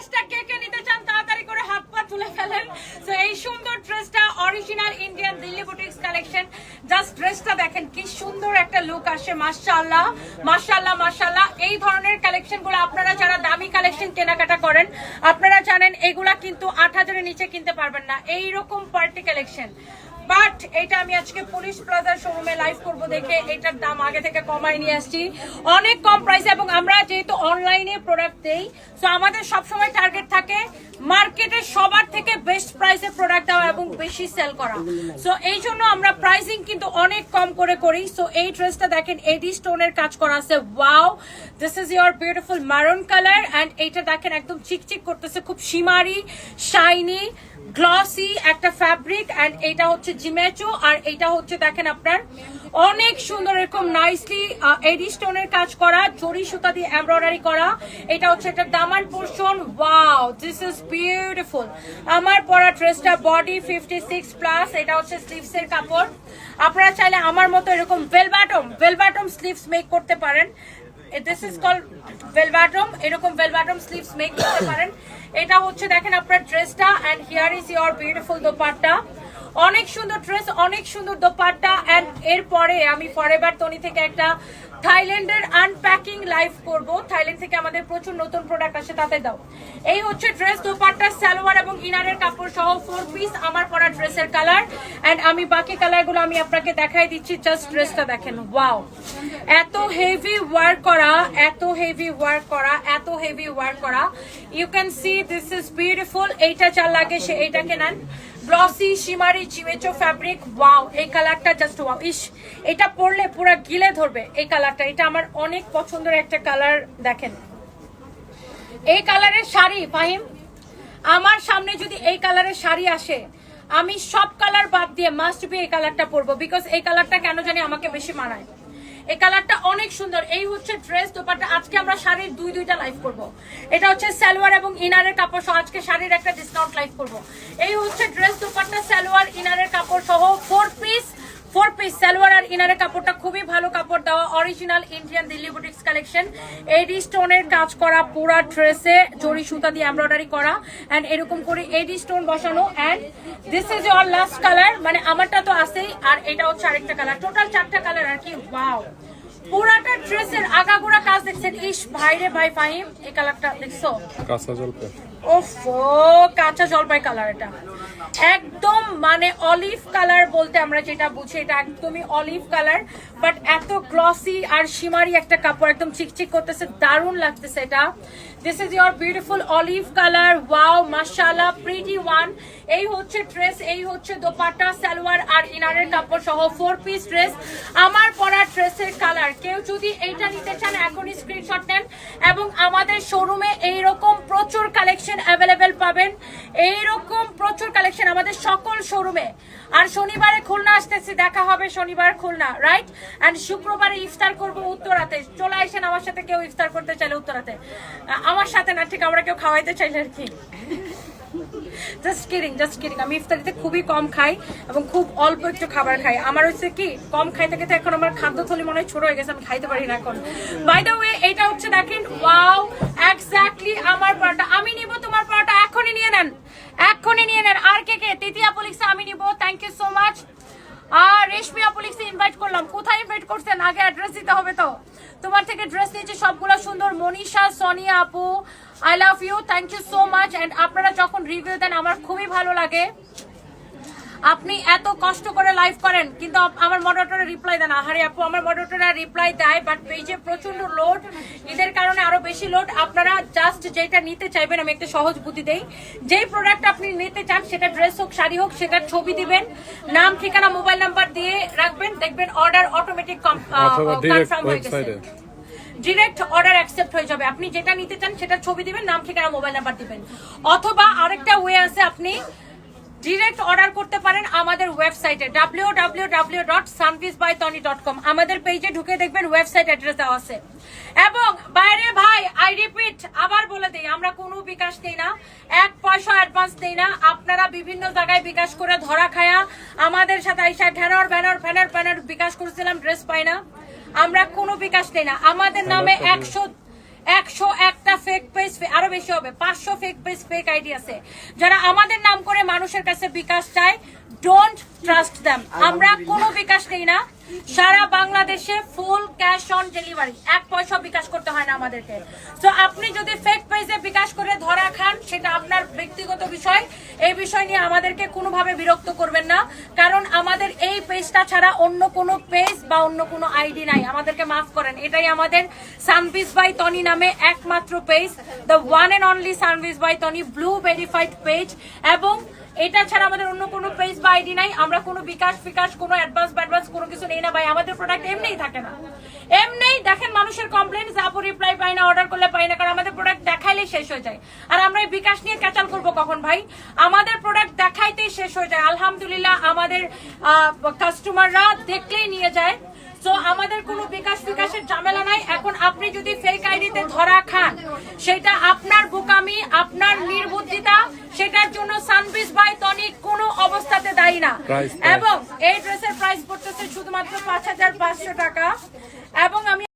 ড্রেসটা কে কে নিতে চান তাড়াতাড়ি করে হাত পা তুলে ফেলেন। তো এই সুন্দর ড্রেসটা original Indian Delhi boutiques collection just ড্রেসটা দেখেন, কি সুন্দর একটা লুক আসে, মাশাআল্লাহ মাশাআল্লাহ মাশাআল্লাহ। এই ধরনের কালেকশনগুলো আপনারা যারা দামি কালেকশন কেনাকাটা করেন, আপনারা জানেন এগুলা কিন্তু আট হাজারের নিচে কিনতে পারবেন না। এইরকম পার্টি কালেকশন বাট এটা আমি আজকে পুলিশ প্লাজার শোরুমে লাইভ করব দেখে এটার দাম আগে থেকে কমাই নিয়ে আসছি। অনেক কম প্রাইসে এবং আমরা যেহেতু অনলাইনে প্রোডাক্ট দেই সো আমাদের সবসময় টার্গেট থাকে মার্কেটে সবার থেকে বেস্ট প্রাইসে প্রোডাক্ট দেওয়া এবং বেশি সেল করা। সো এই জন্য আমরা প্রাইসিং কিন্তু অনেক কম করে করি। সো এই ড্রেসটা দেখেন এডি স্টোনের কাজ করা আছে। Wow this is your beautiful maroon colour and এইটা দেখেন একদম চিকচিক করতেছে, খুব শিমারি শাইনি গ্লসি, একটা ফ্যাব্রিক অ্যান্ড এটা হচ্ছে জিমেচো আর এটা হচ্ছে দেখেন আপনার অনেক সুন্দর এরকম নাইসলি এডি স্টোনের কাজ করা, জরি সুতা দিয়ে এমব্রয়ডারি করা। এটা হচ্ছে একটা দামান portion. Wow this is beautiful আমার পরা ড্রেসটা বডি ফিফটি সিক্স প্লাস এটা হচ্ছে স্লিভস এর কাপড়। আপনারা চাইলে আমার মতো এরকম ভেলবাটম ভেলবাটম স্লিভস মেক করতে পারেন। দিস ইজ কল ভেলবাটম এরকম ভেলবাটম স্লিভস মেক করতে পারেন। এটা হচ্ছে দেখেন আপনার ড্রেসটা and here is your beautiful dupatta. অনেক সুন্দর ড্রেস অনেক সুন্দর দোপাট্টা। এন্ড এরপরে আমি ফরেভার তনি থেকে একটা থাইল্যান্ডের আনপ্যাকিং লাইভ করব। থাইল্যান্ড থেকে আমাদের প্রচুর নতুন প্রোডাক্ট আসে, তাতে দাও। এই হচ্ছে ড্রেস দোপাট্টা, সালোয়ার এবং ইনারের কাপড় সহ ফোর পিস আমার পরা ড্রেসের কালার এন্ড আমি বাকি কালারগুলো আমি আপনাকে দেখাই দিচ্ছি জাস্ট ড্রেসটা দেখেন। ওয়াও এত হেভি ওয়ার্ক করা, এত হেভি ওয়ার্ক করা, এত হেভি ওয়ার্ক করা। You can see this is beautiful এইটা চাল লাগে সে এইটাকে নেন। গ্লসি শিমারি চিমেচো ফ্যাব্রিক ওয়াও এই কালারটা জাস্ট ওয়াও ইস, এটা পরলে পুরো গিলে ধরবে এই কালারটা এটা আমার অনেক পছন্দের একটা কালার দেখেন। এই কালারের শাড়ি, ফাহিম, আমার সামনে যদি এই কালারের শাড়ি আসে, আমি সব কালার বাদ দিয়ে মাস্ট বি এই কালারটা পরবো। বিকজ এই কালারটা কেন জানি আমাকে বেশি মানায়। এই কালারটা অনেক সুন্দর। এই হচ্ছে ড্রেস দোপাট্টা। আজকে আমরা শাড়ির দুই দুইটা লাইভ করব। এটা হচ্ছে সালোয়ার এবং ইনারের কাপড় সহ। আজকে শাড়ির একটা ডিসকাউন্ট লাইভ করব। এই হচ্ছে ড্রেস দোপাট্টা, সালোয়ার, ইনারের কাপড় সহ। ফোর ফোর পিস সালোয়ার আর ইনারের কাপড়টা খুবই ভালো কাপড় দেওয়া original Indian Delhi boutiques collection AD স্টোনের কাজ করা পুরা ড্রেসে জরি সুতা দিয়ে এমব্রয়ডারি করা এন্ড এরকম করে এডি স্টোন বসানো and this is your last colour মানে আমারটা তো আছেই আর এটা হচ্ছে আরেকটা কালার টোটাল চারটা কালার আর কি ওয়াও পুরাটা ড্রেসের আগাগোড়া কাজ দেখছেন ইস ভাইরে ভাই ফাহিম এই কালারটা দেখছ? কাঁচা জলপাই। ওফো কাঁচা জলপাই কালার এটা। একদম মানে অলিভ কালার বলতে আমরা যেটা বুঝি, এটা একদমই অলিভ কালার বাট এত গ্লসি আর শিমারি একটা কাপড়, একদম চিকচিক করতেছে, দারুণ লাগতেছে এটা। This is your beautiful olive colour wow মাশাআল্লাহ প্রিটি ওয়ান এই হচ্ছে ড্রেস এই হচ্ছে দোপাটা সালোয়ার আর ইনারের কাপড় সহ ফোর পিস ড্রেস আমার পরা ড্রেসের কালার কেউ যদি এইটা নিতে চান, এখনই স্ক্রিনশট নেন। এবং আমাদের শোরুমে এইরকম প্রচুর কালেকশন অ্যাভেলেবেল পাবেন। এইরকম প্রচুর কালেকশন আমাদের সকল শোরুমে। আর শনিবারে খুলনা আসতেছি, দেখা হবে শনিবার খুলনা রাইট অ্যান্ড শুক্রবারে ইফতার করব উত্তরাতে। চলে আসেন আমার সাথে, কেউ ইফতার করতে চাইলে উত্তরাতে। আমার সাথে না, ঠিক আমরা কেউ খাওয়াইতে চাইলে আর কি। জাস্ট কিডিং জাস্ট কিডিং আমি ইফতারিতে খুবই কম খাই এবং খুব অল্প একটু খাবার খাই। আমার হচ্ছে কি, কম খাইতে খেতে এখন আমার খাদ্য থলি মনে হয় ছোট হয়ে গেছে, আমি খাইতে পারি না এখন। বাই দ্য ওয়ে এটা হচ্ছে দেখেন ওয়াও এক্স্যাক্টলি আমার পরোটা। আমি নিব তোমার পরোটা, এখনই নিয়ে নেন। এখনই নিয়ে নেন। আর কে কে? তৃতীয় পুলিশে আমি নিব। থ্যাংক ইউ সো মাচ আর রেশমি পুলিশে ইনভাইট করলাম। কোথায় ইনভাইট করছেন? আগে অ্যাড্রেস দিতে হবে তো। তোমার থেকে ড্রেস নিয়েছি, সবগুলো সুন্দর। মনীষা, সোনিয়া আপু I love you thank you so much and আপনারা যখন রিভিউ দেন, আমার খুবই ভালো লাগে। আপনি এত কষ্ট করে লাইভ করেন কিন্তু আমার মডারেটরে রিপ্লাই দেন। আহারে আপু আমার মডারেটরে রিপ্লাই দেয় বাট পেজে প্রচণ্ড লোড এদের কারণে আরও বেশি লোড আপনারা জাস্ট যেটা নিতে চাইবেন আমি একটা সহজ বুদ্ধি দেই। যেই প্রোডাক্ট আপনি নিতে চান সেটা ড্রেস হোক শাড়ি হোক সেটার ছবি দিবেন নাম ঠিকানা মোবাইল নাম্বার দিয়ে রাখবেন দেখবেন অর্ডার অটোমেটিক কনফার্ম হয়ে গেছে। ডিরেক্ট অর্ডার অ্যাকসেপ্ট হয়ে যাবে। আপনি যেটা নিতে চান সেটা ছবি দিবেন নাম ঠিকানা মোবাইল নাম্বার দিবেন। অথবা আরেকটা ওয়ে আছে আপনি ডিরেক্ট অর্ডার করতে পারেন আমাদের ওয়েবসাইটে W W W dot Sanvis by Tony dot com আমাদের পেজে ঢুকে দেখবেন ওয়েবসাইট অ্যাড্রেস দেওয়া আছে। এবং বাইরে ভাই আই রিপিট আবার বলে দেই আমরা কোনো বিকাশ দেই না। এক পয়সা অ্যাডভান্স দেই না। আপনারা বিভিন্ন জায়গায় বিকাশ করে ধরা খায়া আমাদের সাথে আইসা ঘ্যানর ব্যানর ফ্যানর প্যানর বিকাশ করেছিলাম ড্রেস পাই না। আমরা কোনো বিকাশ দেই না। আমাদের নামে একশো একশো একটা ফেক পেজ আরও বেশি হবে পাঁচশো ফেক পেজ ফেক আইডি আছে। যারা আমাদের নাম করে মানুষের কাছে বিকাশ চায় ডোন্ট ট্রাস্ট দ্যাম আমরা কোনো বিকাশ নেই না। সারা বাংলাদেশে ফুল ক্যাশ অন ডেলিভারি এক পয়সা বিকাশ করতে হয় না আমাদেরকে। তো আপনি যদি ফেক পেজে বিকাশ করে ধরা খান, সেটা আপনার ব্যক্তিগত বিষয়। এই বিষয় নিয়ে আমাদেরকে কোনোভাবে বিরক্ত করবেন না। কারণ আমাদের এই পেজটা ছাড়া অন্য কোনো পেজ বা অন্য কোনো আইডি নাই। আমাদেরকে মাফ করেন। এটাই আমাদের সানভিস বাই টনি নামে একমাত্র page the one and only Sanvis by Tony blue verified page এবং এটা ছাড়া আমাদের অন্য কোনো পেজ বা আইডি নাই। আমরা কোনো বিকাশ ফিকাশ, কোনো অ্যাডভান্স অ্যাডভান্স কোনো কিছু নেই না ভাই। আমাদের প্রোডাক্ট এমনিই থাকে না। এমনিই দেখেন মানুষের কমপ্লেন আপু রিপ্লাই পাই না অর্ডার করলে পাই না, কারণ আমাদের প্রোডাক্ট দেখাইলেই শেষ হয়ে যায়। আর আমরা এই বিকাশ নিয়ে ক্যাচাল করব কখন ভাই? আমাদের প্রোডাক্ট দেখাইতেই শেষ হয়ে যায়। আলহামদুলিল্লাহ আমাদের কাস্টমাররা দেখলেই নিয়ে যায়। তো আমাদের কোনো বিকাশ বিকাশের ঝামেলা নাই। এখন আপনি যদি ফেক আইডিতে ধরা খান সেটা আপনার বোকামি আপনার নির্বুদ্ধিতা সেটার জন্য সানবিস বাই টনিক কোনো অবস্থাতে দায়ী না. এবং এই ড্রেসের প্রাইস পড়তেছে শুধুমাত্র পাঁচ হাজার পাঁচশো টাকা। এবং আমি